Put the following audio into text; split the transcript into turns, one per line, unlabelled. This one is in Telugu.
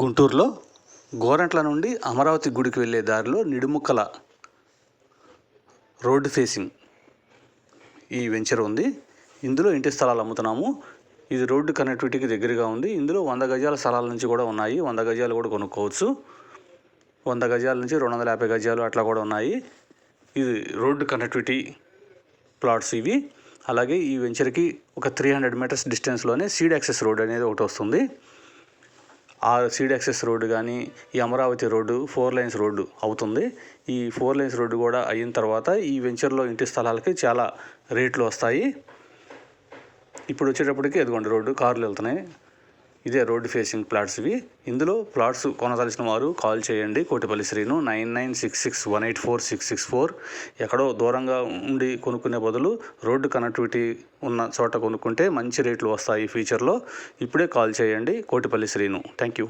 గుంటూరులో గోరంట్ల నుండి అమరావతి గుడికి వెళ్ళే దారిలో నిడుముక్కల రోడ్డు ఫేసింగ్ ఈ వెంచర్ ఉంది. ఇందులో ఇంటి స్థలాలు అమ్ముతున్నాము. ఇది రోడ్డు కనెక్టివిటీకి దగ్గరగా ఉంది. ఇందులో వంద గజాల స్థలాల నుంచి కూడా ఉన్నాయి. వంద గజాలు కూడా కొనుక్కోవచ్చు. వంద గజాల నుంచి రెండు వందల యాభై గజాలు అట్లా కూడా ఉన్నాయి. ఇది రోడ్డు కనెక్టివిటీ ప్లాట్స్ ఇవి. అలాగే ఈ వెంచర్కి ఒక త్రీ హండ్రెడ్ మీటర్స్ డిస్టెన్స్లోనే సీడ్ యాక్సెస్ రోడ్ అనేది ఒకటి వస్తుంది. ఆ సీడ్ యాక్సెస్ రోడ్డు కానీ ఈ Amaravati road four lanes road అవుతుంది. ఈ ఫోర్ లైన్స్ రోడ్డు కూడా అయిన తర్వాత ఈ వెంచర్లో ఇంటి స్థలాలకి చాలా రేట్లు వస్తాయి. ఇప్పుడు వచ్చేటప్పటికి ఎదుగోండి రోడ్డు కార్లు వెళ్తున్నాయి. ఇదే రోడ్డు ఫేసింగ్ ప్లాట్స్ ఇవి. ఇందులో ప్లాట్స్ కొనసాల్సిన వారు కాల్ చేయండి. Kotipalli Srinu nine nine six six one eight four six six four. ఎక్కడో దూరంగా ఉండి కొనుక్కునే బదులు రోడ్డు కనెక్టివిటీ ఉన్న చోట కొనుక్కుంటే మంచి రేట్లు వస్తాయి ఫ్యూచర్లో ఇప్పుడే కాల్ చేయండి. కోటిపల్లి శ్రీను. Thank you